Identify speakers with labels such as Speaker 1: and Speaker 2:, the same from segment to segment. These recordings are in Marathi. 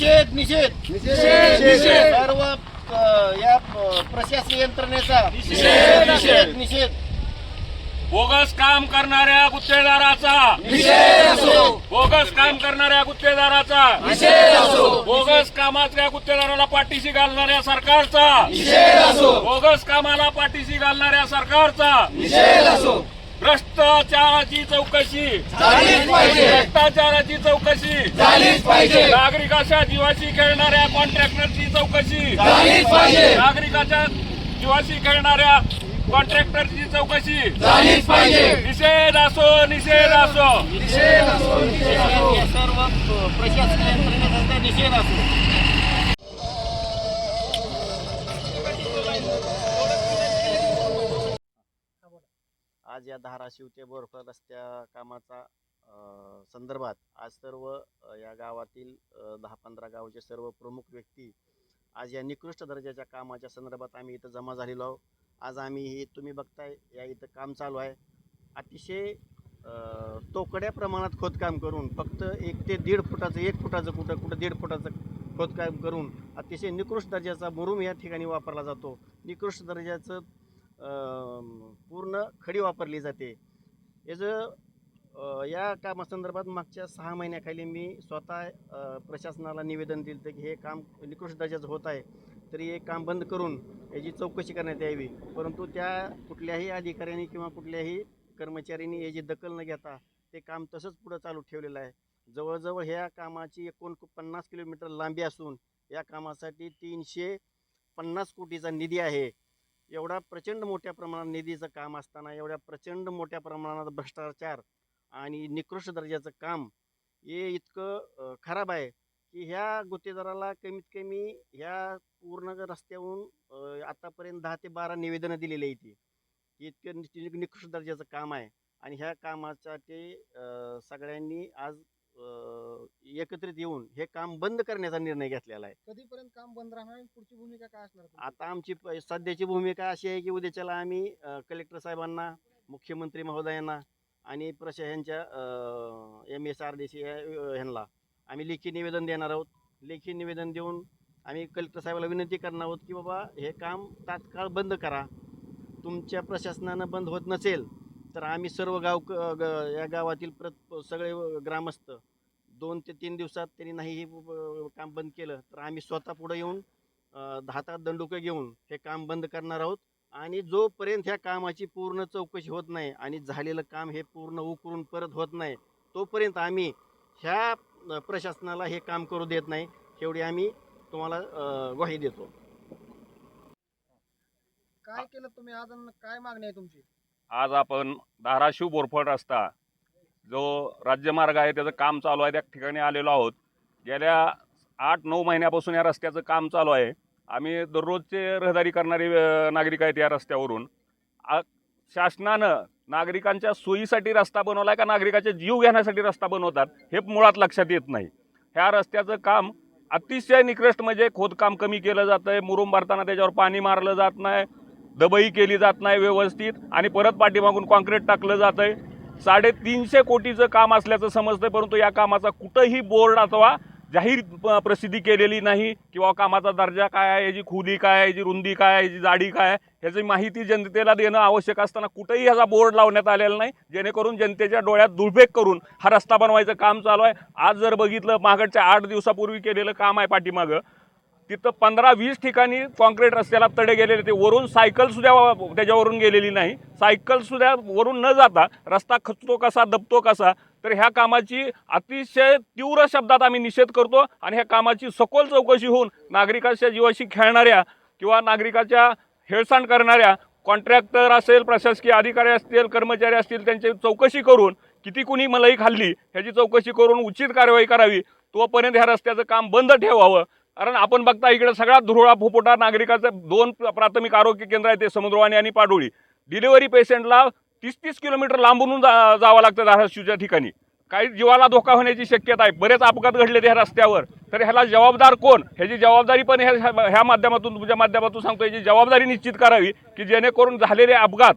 Speaker 1: निषेध निषेध.
Speaker 2: निषेध, निषेध.
Speaker 1: सर्व या प्रशासकीय यंत्रणेचा.
Speaker 2: निषेध,
Speaker 1: निषेध. निषेध.
Speaker 3: बोगस काम करणाऱ्या गुत्तेदाराचा.
Speaker 2: निषेध असो.
Speaker 3: बोगस काम करणाऱ्या गुत्तेदाराचा.
Speaker 2: निषेध असो.
Speaker 3: बोगस कामातल्या गुत्तेदाराला पाठीशी घालणाऱ्या सरकारचा.
Speaker 2: निषेध असो.
Speaker 3: बोगस कामाला पाठीशी घालणाऱ्या सरकारचा.
Speaker 2: निषेध असो.
Speaker 3: भ्रष्टाचाराची चौकशी.
Speaker 2: झालीच पाहिजे.
Speaker 3: भ्रष्टाचाराची चौकशी.
Speaker 2: झालीच पाहिजे.
Speaker 3: नागरिकाच्या जीवाशी खेळणाऱ्या कॉन्ट्रॅक्टरची चौकशी.
Speaker 2: झालीच पाहिजे.
Speaker 3: नागरिकाच्या जीवाशी खेळणाऱ्या कॉन्ट्रॅक्टरची चौकशी.
Speaker 2: झालीच पाहिजे.
Speaker 3: निषेध असो. निषेध असो
Speaker 2: निषेध असो.
Speaker 1: सर्व प्रशासकीय यंत्रणेचा निषेध असो. आज या धाराशिव ते बोरफळ रस्त्या कामाचा संदर्भात आज सर्व या गावातील दहा पंधरा गावचे सर्व प्रमुख व्यक्ती आज या निकृष्ट दर्जाच्या कामाच्या संदर्भात आम्ही इथं जमा झालेलो आहोत. आज आम्ही हे तुम्ही बघताय या इथं काम चालू आहे. अतिशय तोकड्या प्रमाणात खोदकाम करून फक्त एक ते दीड फुटाचं एक फुटाचं कुठं कुठं दीड फुटाचं खोदकाम करून अतिशय निकृष्ट दर्जाचा मुरुम या ठिकाणी वापरला जातो. निकृष्ट दर्जाचं पूर्ण खडी वापरली जाते. याचं या कामासंदर्भात मागच्या सहा महिन्याखाली मी स्वतः प्रशासनाला निवेदन दिलं होतं की हे काम निकृष्ट दर्जाचं होत आहे तरी हे काम बंद करून याची चौकशी करण्यात यावी. परंतु त्या कुठल्याही अधिकाऱ्यांनी किंवा कुठल्याही कर्मचाऱ्यांनी याची दखल न घेता ते काम तसंच पुढं चालू ठेवलेलं आहे. जवळजवळ ह्या कामाची एकूण पन्नास किलोमीटर लांबी असून या कामासाठी तीनशे पन्नास कोटीचा निधी आहे. एवढा प्रचंड मोठ्या प्रमाणात निधीचं काम असताना एवढ्या प्रचंड मोठ्या प्रमाणात भ्रष्टाचार आणि निकृष्ट दर्जाचं काम हे इतकं खराब आहे की ह्या गुत्तेदाराला कमीत कमी ह्या पूर्ण रस्त्याहून आतापर्यंत दहा ते बारा निवेदनं दिलेली आहे ती. की इतकं नि- निकृष्ट दर्जाचं काम आहे आणि ह्या कामाचा ते सगळ्यांनी आज एकत्रित येऊन हे काम बंद करण्याचा निर्णय घेतलेला आहे.
Speaker 4: कधीपर्यंत काम बंद राहणार आणि पुढची भूमिका काय असणार?
Speaker 1: आता आमची प- सध्याची भूमिका अशी आहे की उद्याच्याला आम्ही अ, कलेक्टर साहेबांना मुख्यमंत्री महोदयांना आणि प्रशासनच्या M S R D C ह्यांना आम्ही लेखी निवेदन देणार आहोत. लेखी निवेदन देऊन आम्ही कलेक्टर साहेबाला विनंती करणार आहोत की बाबा हे काम तात्काळ बंद करा. तुमच्या प्रशासनानं बंद होत नसेल तर आम्ही सर्व गाव ग- या गावातील प्रत सगळे ग्रामस्थ दोन ते तीन दिवसात त्यांनी नाही हे काम बंद केलं. तर आम्ही स्वतः पुढे येऊन धातात हातात दंडुकं घेऊन हे काम बंद करणार आहोत. आणि जोपर्यंत ह्या कामाची पूर्ण चौकशी होत नाही आणि झालेलं काम हे पूर्ण उकरून परत होत नाही तोपर्यंत आम्ही ह्या प्रशासनाला हे काम करू देत नाही. एवढी आम्ही तुम्हाला ग्वाही देतो.
Speaker 4: काय केलं तुम्ही? आज काय मागणी आहे तुमची?
Speaker 3: आज आपण धाराशिव बोरफड रस्ता जो राज्यमार्ग आहे त्याचं काम चालू आहे त्या ठिकाणी आलेलो आहोत. गेल्या आठ नऊ महिन्यापासून या रस्त्याचं काम चालू आहे. आम्ही दररोजचे रहदारी करणारे नागरिक आहेत या रस्त्यावरून. शासनानं नागरिकांच्या सोयीसाठी रस्ता बनवला आहे का नागरिकाचे जीव घेण्यासाठी रस्ता बनवतात हे मुळात लक्षात येत नाही. ह्या रस्त्याचं काम अतिशय निकृष्ट म्हणजे खोदकाम कमी केलं जातं आहे मुरुम भरताना त्याच्यावर पाणी मारलं जात नाही दबई केली जात नाही व्यवस्थित आणि परत पाठीमागून कॉन्क्रीट टाकलं जात आहे साडेतीनशे कोटीचं काम असल्याचं समजतंय परंतु या कामाचा कुठंही बोर्ड अथवा जाहीर प- प्रसिद्धी केलेली नाही किंवा कामाचा दर्जा काय आहे याची खुली काय याची रुंदी काय याची जाडी काय आहे ह्याची माहिती जनतेला देणं आवश्यक असताना कुठंही ह्याचा बोर्ड लावण्यात आलेला नाही. जेणेकरून जनतेच्या डोळ्यात दुर्भेक करून हा रस्ता बनवायचं काम चालू आहे. आज जर बघितलं मागडच्या आठ दिवसापूर्वी केलेलं काम आहे पाठीमागं तिथं पंधरा वीस ठिकाणी कॉन्क्रीट रस्त्याला तडे गेलेले ते वरून सायकलसुद्धा त्याच्यावरून गेलेली नाही. सायकलसुद्धा वरून न जाता रस्ता खचतो कसा दबतो कसा तर ह्या कामाची अतिशय तीव्र शब्दात आम्ही निषेध करतो आणि ह्या कामाची सखोल चौकशी होऊन नागरिकांच्या जीवाशी खेळणाऱ्या किंवा नागरिकाच्या हेळसांड करणाऱ्या कॉन्ट्रॅक्टर असेल प्रशासकीय अधिकारी असतील कर्मचारी असतील त्यांची चौकशी करून किती कुणी मलाई खाल्ली ह्याची चौकशी करून उचित कारवाई करावी तोपर्यंत ह्या रस्त्याचं काम बंद ठेवावं. कारण आपण बघता इकडे सगळा धुरोळा फुफुटा नागरिकाचं दोन प्राथमिक आरोग्य केंद्र आहे ते समुद्रवाणी आणि पाडोळी. डिलिव्हरी पेशंटला तीस तीस किलोमीटर लांबून जा जावं लागतं धाराशिवच्या ठिकाणी. काही जीवाला धोका होण्याची शक्यता आहे. बरेच अपघात घडले ह्या रस्त्यावर. तर ह्याला जबाबदार कोण? ह्याची जबाबदारी पण ह्या ह्या- ह्या माध्यमातून तुमच्या माध्यमातून सांगतो याची जबाबदारी निश्चित करावी की जेणेकरून झालेले अपघात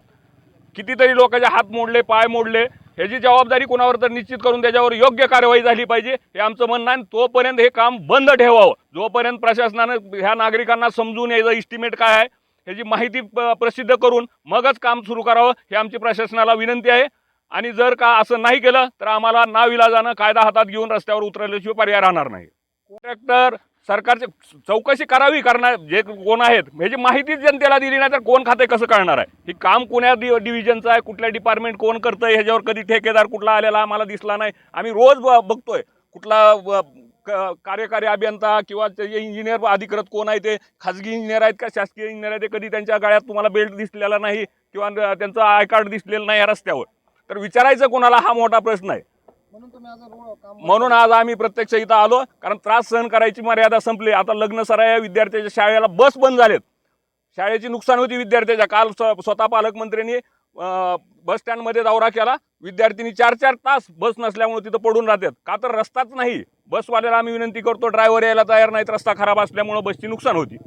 Speaker 3: कितीतरी लोकांचे हात मोडले पाय मोडले ह्याची जबाबदारी कोणावर तर निश्चित करून त्याच्यावर योग्य कार्यवाही झाली पाहिजे हे आमचं म्हणणं आहे. आणि तोपर्यंत हे काम बंद ठेवावं. जोपर्यंत प्रशासनानं ह्या नागरिकांना समजून यायचं इस्टिमेट काय आहे ह्याची माहिती प्रसिद्ध करून मगच काम सुरू करावं हे आमची प्रशासनाला विनंती आहे. आणि जर का असं नाही केलं तर आम्हाला नाविलाजानं कायदा हातात घेऊन रस्त्यावर उतरल्याशिवाय पर्याय राहणार नाही. कॉन्ट्रॅक्टर सरकारचे चौकशी करावी करणार जे कोण आहेत ह्याची माहितीच जनतेला दिली नाही तर कोण खाते कसं कळणार आहे? ही काम कोण्या डि डिव्हिजनचं आहे कुठल्या डिपार्टमेंट कोण करतं आहे ह्याच्यावर कधी ठेकेदार कुठला आलेला आम्हाला दिसला नाही. आम्ही रोज ब- बघतोय कुठला क- कार्यकारी अभियंता किंवा इंजिनियर अधिकृत कोण आहे ते खाजगी इंजिनियर आहेत का शासकीय इंजिनियर आहेत ते कधी त्यांच्या गाळ्यात तुम्हाला बेल्ट दिसलेला नाही किंवा त्यांचं आय कार्ड दिसलेलं नाही या रस्त्यावर. तर विचारायचं कोणाला हा मोठा प्रश्न आहे?
Speaker 4: म्हणून तुम्ही आज
Speaker 3: आम्ही प्रत्यक्ष इथं आलो कारण त्रास सहन करायची मर्यादा संपली. आता लग्न सराया विद्यार्थ्याच्या शाळेला बस बंद झालेत. शाळेची नुकसान होती विद्यार्थ्याच्या. काल स्व- स्वतः पालकमंत्र्यांनी बस स्टँडमध्ये दौरा केला. विद्यार्थिनी चार चार तास बस नसल्यामुळे तिथं पडून राहतात. का तर रस्ताच नाही. बसवाल्याला आम्ही विनंती करतो ड्रायव्हर यायला तयार नाहीत. रस्ता खराब असल्यामुळे बसची नुकसान होती.